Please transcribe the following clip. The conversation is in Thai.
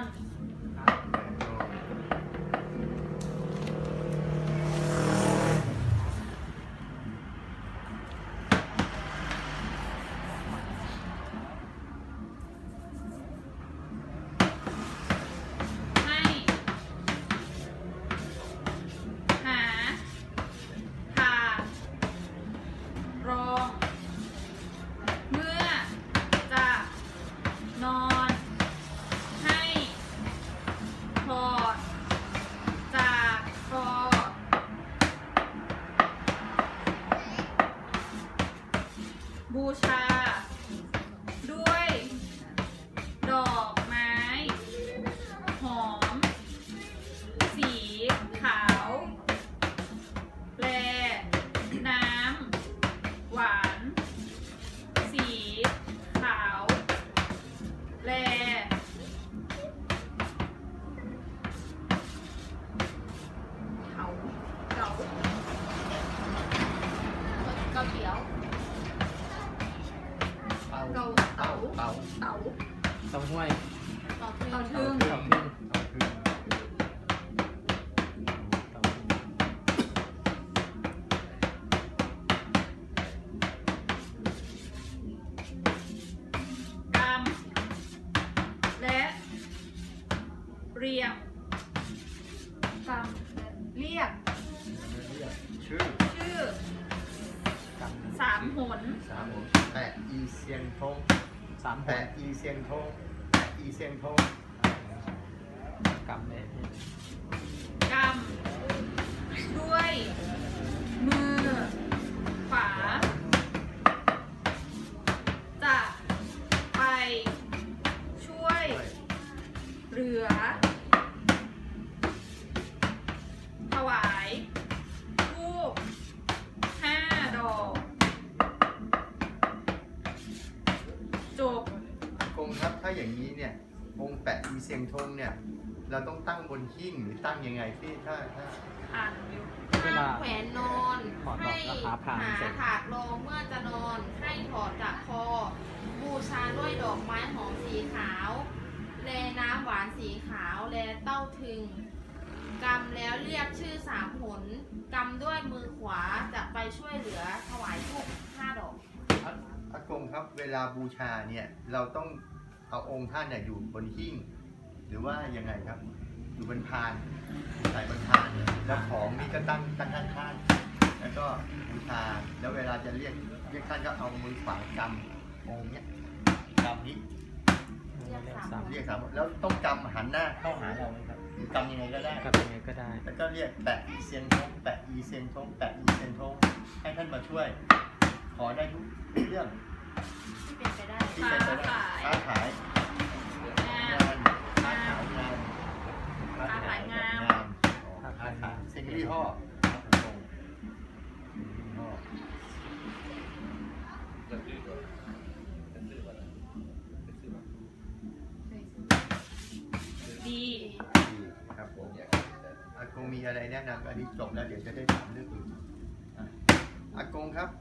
on เต้าห้วยต่อถึงต่อถึงเต้าพึ่งต่อพึ่งเต้าพึ่งกรรมและ เรียงกรรมและเรียกเรียก ชื่อชื่อกสามหนสามหกแปะอีเซียงทงำ สามหแปะนอีเซียงทงแปะอีเซียงทงกำเลยนี่กรรมด้วยาอย่างนี้เนี่ยองค์แปะอีเซียงทงเนี่ย เราต้องตั้งบนหิ้งหรือตั้งยังไงพี่ถ้าถ้า อ่านอยู่เวลาแขวนนอนถอดดให้อกราคาพรางหาเสร็จถาดรองเมื่อจะนอนให้ถอดจากคอ บูชาด้วยดอกไม้หอมสีขาว แลน้ำหวานสีขาว แลเต้าถึงกำแล้วเรียกชื่อสามหนกำด้วยมือขวาจะไปช่วยเหลือถวายทูบห้าดอกอาอากงครับเวลาบูชาเนี่ยเราต้อง เอาองค์ท่านเนี่ยอยู่บนหิ้งหรือว่ายังไงครับ อยู่บนพานใส่บนพานแล้วของนี่ก็ตั้งตั้งข้างๆแล้วก็บูชาแล้วเวลาจะเรียกเรียกท่านก็เอามือขวากำองค์เนี้ยกำนี้เรียกสามเรียกสามแล้วต้องกำหันหน้าเข้าหาเราไหมครับหรือกำยังไงก็ได้กับยังไงก็ได้ แล้วก็เรียกแปะอีเซียนทงแปะอีเซียนทงแปะอีเซียนทงให้ท่านมาช่วย ขอได้ทุกเรื่องที่เป็นไปได้ที่เป็นไปได้ งมีอะไรแนะนำอันนี้จบแล้วเดี๋ยวจะได้ถามเรื่องอื่นอะอากงครับ